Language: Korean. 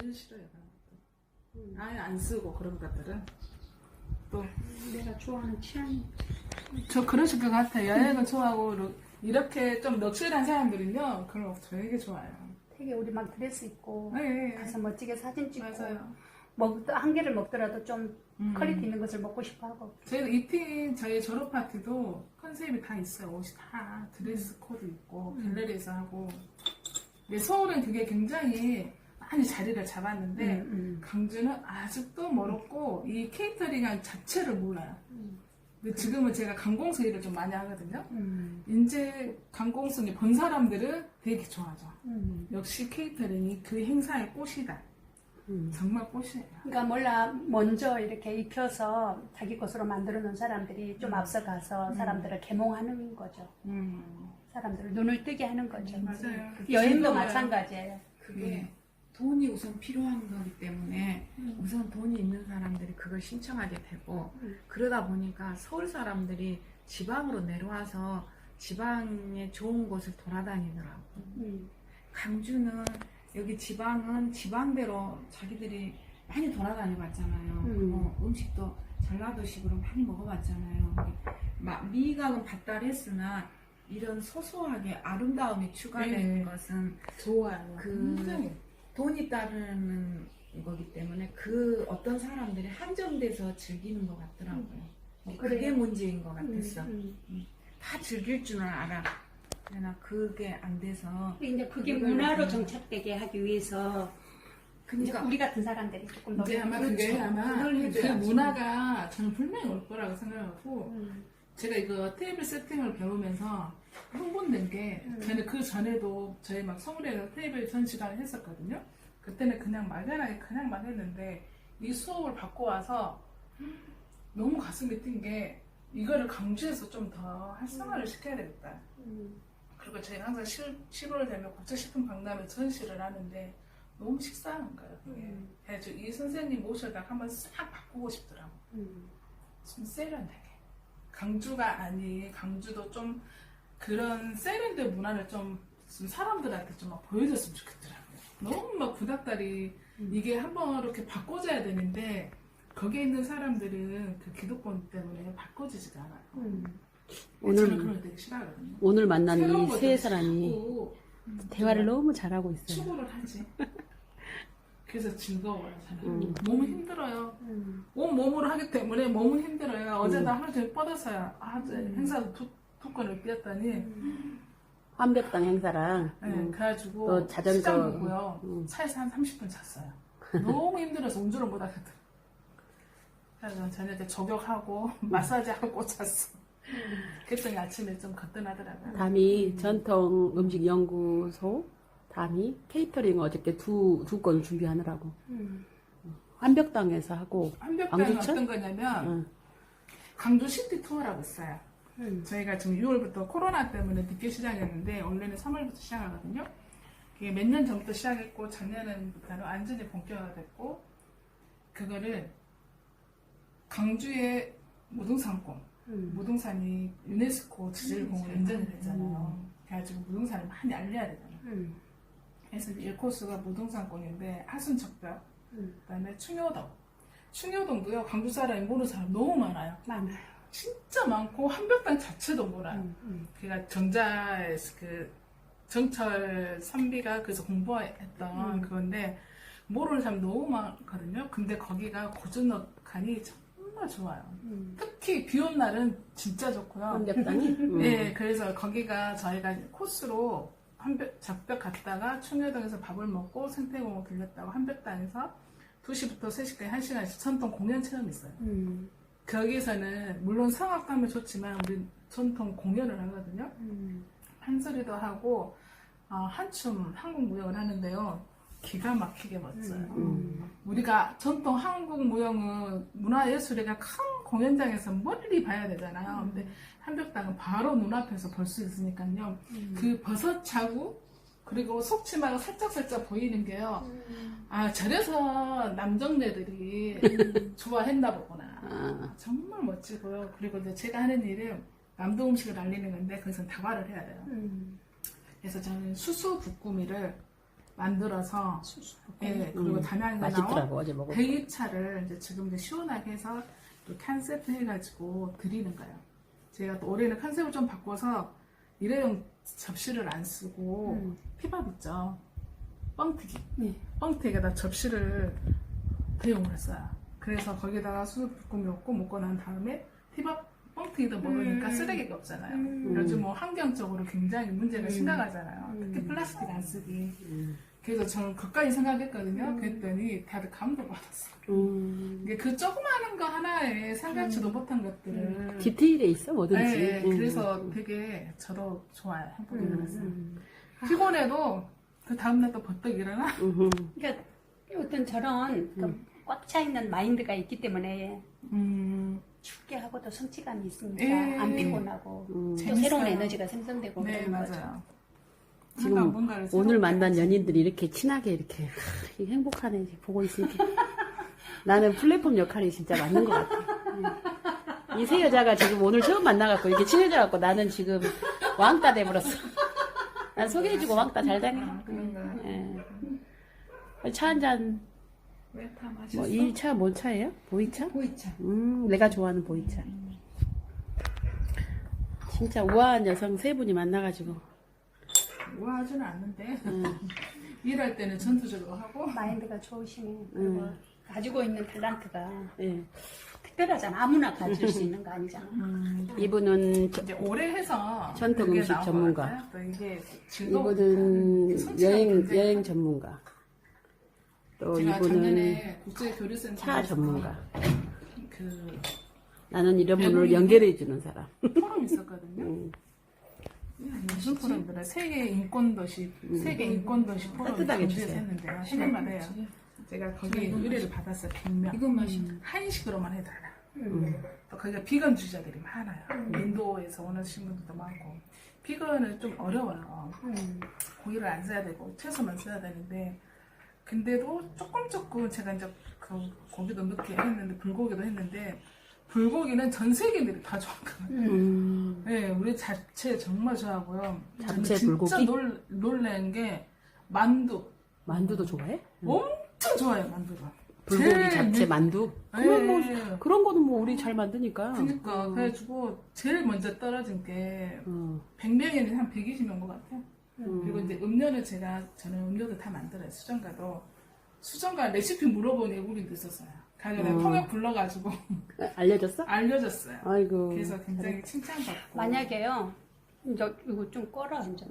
제일 싫어요 그런. 음. 아예 안 쓰고 그런 것들은 또저 내가 좋아하는 취향이. 그러실 것 같아요. 여행을 좋아하고 이렇게 좀 럭셔리한 사람들은요 그런 거 되게 좋아요. 되게 우리 막 드레스 입고 네, 가서 멋지게 사진 찍고 맞아요. 먹, 한 개를 먹더라도 좀 음. 퀄리티 있는 것을 먹고 싶어 하고. 저희 이팀 저희 졸업 파티도 컨셉이 다 있어요. 옷이 다 드레스 코드 있고 음. 갤러리에서 하고. 근데 서울은 그게 굉장히 많이 자리를 잡았는데 음, 강주는 아직도 멀었고 이 케이터링 자체를 몰라요. 음. 근데 지금은 제가 관공서 일을 좀 많이 하거든요. 음. 이제 관공서니 본 사람들은 되게 좋아하죠. 음. 역시 케이터링이 그 행사의 꽃이다. 음. 정말 꽃이에요. 그러니까 몰라 먼저 이렇게 입혀서 자기 것으로 만들어 놓은 사람들이 좀 음. 앞서가서 음. 사람들을 개몽하는 거죠. 음, 사람들을 눈을 뜨게 하는 거죠. 맞아요. 여행도. 마찬가지예요. 그게 음. 우선 필요한 거기 때문에 음. 우선 돈이 있는 사람들이 그걸 신청하게 되고 음. 그러다 보니까 서울 사람들이 지방으로 내려와서 지방의 좋은 곳을 돌아다니더라고. 음. 강주는 여기 지방은 지방대로 자기들이 많이 돌아다녀 봤잖아요. 음. 뭐 음식도 전라도식으로 많이 먹어봤잖아요. 마- 미각은 발달했으나 이런 소소하게 아름다움이 추가되는 네. 것은 좋아요. 그- 굉장히. 돈이 따르는 거기 때문에 그 어떤 사람들이 한정돼서 즐기는 것 같더라고요. 뭐 그게 그래요. 문제인 것 같았어. 음, 음. 다 즐길 줄은 알아. 그러나 그게 안 돼서 근데 이제 그게 문화로 그냥- 정착되게 하기 위해서 그러니까 우리 같은 사람들이 조금 이제 아마 그게. 아마 그. 문화가 저는 분명히 올 거라고 생각하고 음. 제가 이거 테이블 세팅을 배우면서 흥분된 게 음. 저는 그 전에도 저희 막 서울에서 테이블 전시관을 했었거든요. 그때는 그냥 막연하게 그냥만 했는데 이 수업을 받고 와서 너무 가슴이 뛴 게 이거를 강주에서 좀 더 활성화를 시켜야 되겠다. 음. 그리고 저희가 항상 10, 11월 되면 국제식품 박람회 전시를 하는데 너무 식상한 거예요. 음. 그래서 이 선생님 모셔다가 한번 싹 바꾸고 싶더라고. 음. 좀 세련되게. 강주가 아닌 강주도 좀 그런 세련돼 문화를 좀, 좀 사람들한테 좀 막 보여줬으면 좋겠더라고요. 너무 막 구닥다리 음. 이게 한번 이렇게 바꿔줘야 되는데 거기에 있는 사람들은 그 기독권 때문에 바꿔지지가 않아요. 음. 오늘 저는 오늘- 그런 거 되게 싫어하거든요. 오늘 만난 이 세 사람이 자꾸 대화를 너무 잘하고 있어요. 추구를 하지. 그래서 즐거워요, 저는. 음. 몸은 힘들어요. 음. 온 몸으로 하기 때문에 몸은 힘들어요. 어제도 하루 종일 뻗었어요. 아, 저 음. 행사도 두, 두 건을 뛰었더니. 음. 환벽당 행사랑 네, 음, 그래가지고. 또 자전거. 시장 보고요. 음. 차에서 한 30분 잤어요. 너무 힘들어서 운전을 못 하겠더라고요. 그래서 저녁에 저격하고 마사지하고 잤어. 그랬더니 아침에 좀 거뜬하더라고요. 담이 전통 음식 연구소 담이 케이터링 어저께 두 두 건 준비하느라고 음. 환벽당에서 하고 한벽당은 광주천? 어떤 거냐면 응. 강주 시티 투어라고 있어요. 음. 저희가 지금 6월부터 코로나 때문에 늦게 시작했는데 원래는 3월부터 시작하거든요. 그게 몇 년 전부터 시작했고 작년부터는 완전히 본격화됐고 그거를 강주의 무등산권 음. 무등산이 유네스코 지질공원 음. 인정이 됐잖아요. 그래가지고 무등산을 많이 알려야 되잖아요. 음. 그래서 이제 1코스가 무등산권인데 하순척벽 음. 그다음에 충효동 충효동도요 강주 사람이 모르는 사람 너무 많아요. 많아요. 진짜 많고 한벽당 자체도 몰라요. 음. 음. 그가 정자의 그 정철 선비가 그래서 공부했던 음. 그건데 모르는 사람 너무 많거든요. 근데 거기가 고즈넉하니 정말 좋아요. 음. 특히 비 온 날은 진짜 좋고요. 환벽당이 음. 네, 그래서 거기가 저희가 코스로 한벽 작벽 갔다가 충효동에서 밥을 먹고 생태공원 들렸다고 한벽당에서 2시부터 3시까지 1시간씩 전통 공연 체험이 있어요. 음. 거기서는 물론 성악도 하면 좋지만 우리 전통 공연을 하거든요. 음. 한소리도 하고 어, 한춤 한국 무용을 하는데요. 기가 막히게 멋져요. 음. 우리가 전통 한국 무용은 문화예술회가 큰 공연장에서 멀리 봐야 되잖아요. 근데 한벽당은 바로 눈앞에서 볼 수 있으니까요. 음. 그 버섯 자국 그리고 속치마가 살짝살짝 보이는 게요. 음. 아 저래서 남정네들이 좋아했나 보구나. 아. 정말 멋지고요. 그리고 이제 제가 하는 일은 남도 음식을 알리는 건데 거기서 다과를 해야 돼요. 음. 그래서 저는 수수 부꾸미를 만들어서 예, 그리고 담양에 나온 맛있더라고 어제 먹어. 대기차를 이제 지금 이제 시원하게 해서 또 컨셉 해가지고 드리는 거예요. 제가 또 올해는 컨셉을 좀 바꿔서 일회용 접시를 안 쓰고 음. 피밥 있죠. 뻥튀기. 네. 뻥튀기에다 접시를 대용을 했어요. 그래서 거기다가 수수부꾸미 먹고 먹고 난 다음에 피밥 뻥튀기도 먹으니까 음. 쓰레기가 없잖아요. 음. 요즘 뭐 환경적으로 굉장히 문제가 음. 심각하잖아요. 음. 특히 플라스틱 안 쓰기. 음. 그래서 저는 그까지 생각했거든요. 음. 그랬더니 다들 감동받았어요. 음. 이게 그 조그마한 거 하나에 생각지도 못한 것들을. 디테일에 있어 뭐든지. 네, 음. 그래서 되게 저도 좋아요. 행복이. 음. 피곤해도 그 다음날 또 벌떡 일어나? 그러니까 어떤 저런 그 꽉 차 있는 마인드가 있기 때문에 음, 춥게 하고도 성취감이 있으니까 예. 안 피곤하고 음. 또 재밌어요. 새로운 에너지가 생성되고 네, 거죠. 맞아요. 지금 뭔가를 오늘 새롭게 만난 하지. 연인들이 이렇게 친하게 이렇게 하, 행복하네 이제 보고 있으니까 나는 플랫폼 역할이 진짜 맞는 것 같아. 이 세 여자가 지금 오늘 처음 만나갖고 이렇게 친해져갖고 나는 지금 왕따 돼버렸어. 난 소개해주고 왕따 잘 다녀. 아? 예. 차 한 잔, 왜 다 맛있어? 뭐, 이 차 뭔 차예요? 보이차? 보이차. 음, 내가 좋아하는 보이차. 진짜 우아한 여성 세 분이 만나가지고. 우아하지는 않는데 음. 일할 때는 전투적으로 하고 마인드가 좋으시네. 그리고 가지고 있는 탤런트가 예. 특별하잖아. 아무나 가질 수 있는 거 아니잖아. 음, 이분은 저- 이제 오래 해서 전통 그게 음식 나온 것 전문가. 같아요. 또 이게 즐거우니까. 이분은 여행 여행 전문가. 또 제가 이분은 작년에 국제 교류센터 차 전문가. 그 나는 이런 분을 외국인이? 연결해 주는 사람. 포럼 있었거든요. 음. 무슨 포럼들은 세계 인권 도시 세계 인권 도시 포럼 따뜻하게 주세요. 했는데요. 해낼만 해요. 제가 거기 의뢰를 받았어요. 100명. 이건 맛이 한식으로만 해달라. 음. 또 거기가 비건 주자들이 많아요. 인도에서 오시는 분들도 많고. 비건은 좀 어려워요. 음. 고기를 안 써야 되고 채소만 써야 되는데 근데도 조금 조금 제가 이제 그 고기도 넣게 했는데 불고기도 했는데 불고기는 전 세계인들이 다 좋아하거든요. 음. 네, 우리 잡채 정말 좋아하고요. 저는 진짜 불고기? 놀, 놀란 게 만두 만두도 좋아해? 엄청 좋아해요 만두가. 불고기, 제일 미- 만두. 그런 뭐 네. 그런 거는 뭐 우리 잘 만드니까. 그러니까 그래가지고 제일 먼저 떨어진 게 어. 100명에는 한 120명 것 같아요. 음. 그리고 이제 음료는 제가 저는 음료도 다 만들어요. 수정가도 수정가 레시피 물어본 외국인도 있었어요. 가게에 음. 통역 불러가지고 알려줬어? 알려줬어요. 아이고. 그래서 굉장히 칭찬받고. 만약에요. 이제 이거 좀 꺼라 이제.